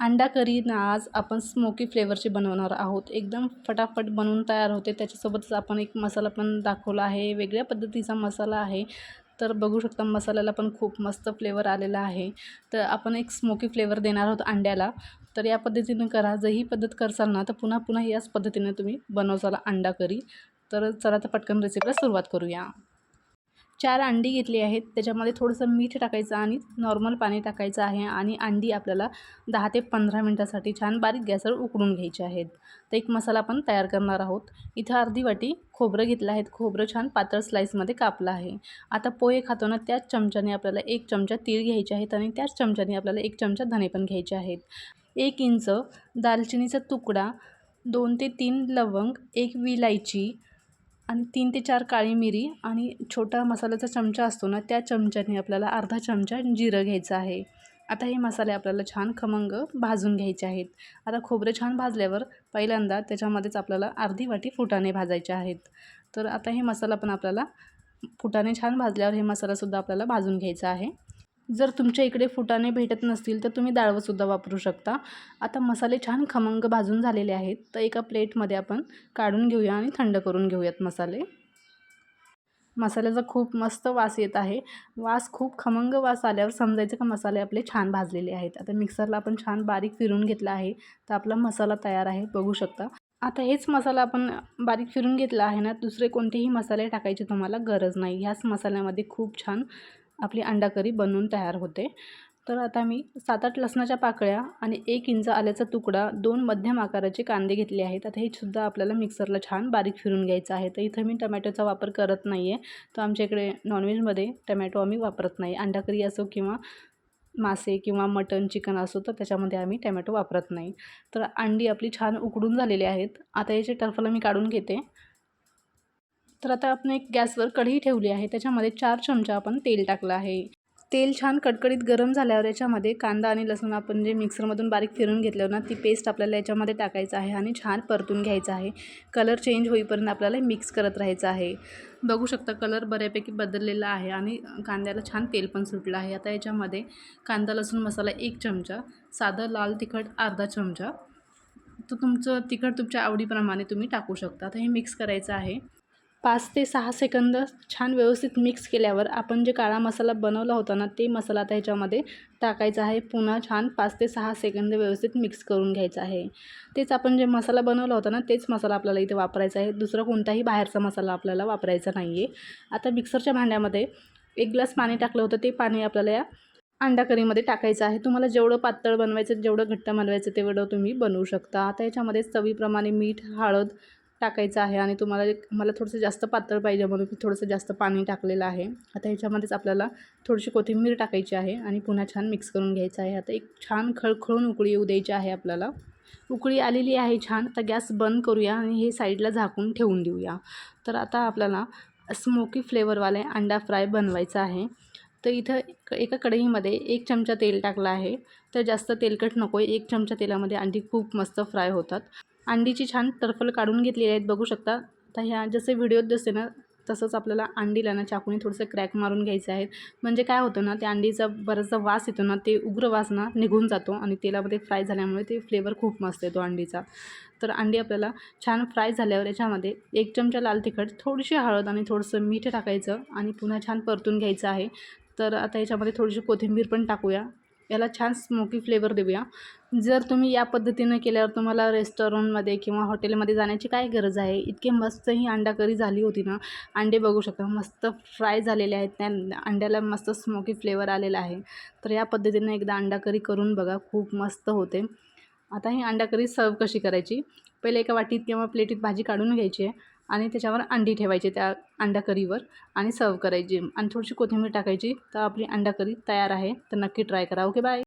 अंडा करी ना आज आपण स्मोकी फ्लेवरची बनवणार आहोत. एकदम फटाफट बनवून तयार होते. त्याच्यासोबतच आपण एक मसाला पण दाखवला आहे. वेगळ्या पद्धतीचा मसाला आहे. तर बघू शकता मसाल्याला पण खूप मस्त फ्लेवर आलेला आहे. तर आपण एक स्मोकी फ्लेवर देणार आहोत अंड्याला. तर या पद्धतीनं करा. जर ही पद्धत करसाल ना तर पुन्हा पुन्हा याच पद्धतीने तुम्ही बनवसाल अंडा करी. तर चला तर पटकन रेसिपीला सुरुवात करूया. चार अंडी घेतली आहेत. त्याच्यामध्ये थोडंसं मीठ टाकायचं आणि नॉर्मल पाणी टाकायचं आहे आणि अंडी आपल्याला दहा ते पंधरा मिनटासाठी छान बारीक गॅसवर उकडून घ्यायचे आहेत. तर एक मसाला पण तयार करणार आहोत. इथं अर्धी वाटी खोबरं घेतलं आहे. खोबरं छान पातळ स्लाईसमध्ये कापलं आहे. आता पोहे खातो ना त्याच चमच्याने आपल्याला एक चमचा तीळ घ्यायचे आहेत आणि त्याच चमच्याने आपल्याला एक चमचा धने पण घ्यायचे आहेत. एक इंच दालचिनीचा तुकडा दोन ते तीन लवंग एक विलायची आणि तीन ते चार काळी मिरी आणि छोटा मसाल्याचा चमचा असतो ना त्या चमच्याने आपल्याला अर्धा चमचा जिरं घ्यायचं आहे. आता हे मसाले आपल्याला छान खमंग भाजून घ्यायचे आहेत. आता खोबरे छान भाजल्यावर पहिल्यांदा त्याच्यामध्येच आपल्याला अर्धी वाटी फुटाणे भाजायचे आहेत. तर आता हे मसाला पण आपल्याला फुटाणे छान भाजल्यावर हे मसालासुद्धा आपल्याला भाजून घ्यायचा आहे. जर तुमच्या इकडे फुटाणे भेटत नसतील तर तुम्ही डाळवंसुद्धा वापरू शकता. आता मसाले छान खमंग भाजून झालेले आहेत. तर एका प्लेटमध्ये आपण काढून घेऊया आणि थंड करून घेऊयात मसाले. मसाल्याचा खूप मस्त वास येत आहे. वास खूप खमंग वास आल्यावर समजायचं का मसाले आपले छान भाजलेले आहेत. आता मिक्सरला आपण छान बारीक फिरून घेतला आहे. तर आपला मसाला तयार आहे बघू शकता. आता हेच मसाला आपण बारीक फिरून घेतला आहे ना दुसरे कोणतेही मसाले टाकायचे तुम्हाला गरज नाही. ह्याच मसाल्यामध्ये खूप छान आपली अंडा करी बनवून तयार होते. तर आता मी सात आठ लसणाच्या पाकळ्या आणि एक इंच आल्याचा तुकडा दोन मध्यम आकाराचे कांदे घेतले आहेत. आता हे सुद्धा आपल्याला मिक्सरला छान बारीक फिरून घ्यायचं आहे. तर इथं मी टमॅटोचा वापर करत नाही आहे तर आमच्या इकडे नॉनव्हेजमध्ये टमॅटो आम्ही वापरत नाही. अंडा करी असो किंवा मासे किंवा मटन चिकन असो तर त्याच्यामध्ये आम्ही टमॅटो वापरत नाही. तर अंडी आपली छान उकडून झालेली आहेत. आता याचे टर्फला मी काढून घेते. तर आता आपण एक गॅसवर कढई ठेवली आहे. त्याच्यामध्ये चार चमचा आपण तेल टाकलं आहे. तेल छान कडकडीत गरम झाल्यावर याच्यामध्ये कांदा आणि लसूण आपण जे मिक्सरमधून बारीक फिरून घेतलं ना ती पेस्ट आपल्याला याच्यामध्ये टाकायचं आहे आणि छान परतून घ्यायचं आहे. कलर चेंज होईपर्यंत आपल्याला मिक्स करत राहायचं आहे. बघू शकता कलर बऱ्यापैकी बदललेला आहे आणि कांद्याला छान तेल पण सुटलं आहे. आता याच्यामध्ये कांदा लसूण मसाला एक चमचा साधं लाल तिखट अर्धा चमचा. तर तुमचं तिखट तुमच्या आवडीप्रमाणे तुम्ही टाकू शकता. आता हे मिक्स करायचं आहे. पाच ते सहा सेकंद छान व्यवस्थित मिक्स केल्यावर आपण जे काळा मसाला बनवला होता ना ते मसाला आता ह्याच्यामध्ये टाकायचा आहे. पुन्हा छान पाच ते सहा सेकंद व्यवस्थित मिक्स करून घ्यायचं आहे. तेच आपण जे मसाला बनवला होता ना तेच मसाला आपल्याला इथे वापरायचा आहे. दुसरा कोणताही बाहेरचा मसाला आपल्याला वापरायचा नाही आहे आता मिक्सरच्या भांड्यामध्ये एक ग्लास पाणी टाकलं होतं. ते पाणी आपल्याला या अंडा करीमध्ये टाकायचं आहे. तुम्हाला जेवढं पातळ बनवायचं जेवढं घट्ट बनवायचं तेवढं तुम्ही बनवू शकता. आता याच्यामध्ये चवीप्रमाणे मीठ हळद टाकायचं आहे आणि तुम्हाला मला थोडंसं जास्त पातळ पाहिजे म्हणून मी थोडंसं जास्त पाणी टाकलेलं आहे. आता ह्याच्यामध्येच आपल्याला थोडीशी कोथिंबीर टाकायची आहे आणि पुन्हा छान मिक्स करून घ्यायचं आहे. आता एक छान खळखळून उकळी येऊ द्यायची आहे आपल्याला. उकळी आलेली आहे छान. आता गॅस बंद करूया आणि हे साईडला झाकून ठेवून देऊया. तर आता आपल्याला स्मोकी फ्लेवरवाले अंडा फ्राय बनवायचा आहे. तर इथं एका कढईमध्ये एक चमचा तेल टाकला आहे. तर जास्त तेलकट नको आहे एक चमचा तेलामध्ये अंडी खूप मस्त फ्राय होतात. अंडीची छान टर्फल काढून घेतलेली आहेत बघू शकता. आता ह्या जसे व्हिडिओत दिसते ना तसंच आपल्याला अंडीला ना चाकूने थोडंसं क्रॅक मारून घ्यायचं आहे. म्हणजे काय होतं ना त्या अंडीचा बराचसा वास येतो ना ते उग्र वास ना निघून जातो आणि तेलामध्ये फ्राय झाल्यामुळे ते फ्लेवर खूप मस्त येतो अंडीचा. तर अंडी आपल्याला छान फ्राय झाल्यावर याच्यामध्ये एक चमचा लाल तिखट थोडीशी हळद आणि थोडंसं मीठ टाकायचं आणि पुन्हा छान परतून घ्यायचं आहे. तर आता याच्यामध्ये थोडीशी कोथिंबीर पण टाकूया. याला छान स्मोकी फ्लेवर देऊया. जर तुम्ही या पद्धतीनं केल्यावर तुम्हाला रेस्टॉरंटमध्ये किंवा हॉटेलमध्ये जाण्याची काय गरज आहे? इतके मस्त ही अंडा करी झाली होती ना. अंडे बघू शकता मस्त फ्राय झालेले आहेत. त्या अंड्याला मस्त स्मोकी फ्लेवर आलेला आहे. तर या पद्धतीनं एकदा अंडा करी करून बघा खूप मस्त होते. आता ही अंडा करी सर्व कशी करायची? पहिले एका वाटीत किंवा प्लेटीत भाजी काढून घ्यायची आहे. आणि त्याच्यावर अंडी ठेवायची त्या अंडा करीवर आणि सर्व करायची. आणि थोडीशी कोथिंबीर टाकायची. तर आपली अंडा करी तयार आहे. तर नक्की ट्राय करा. Okay bye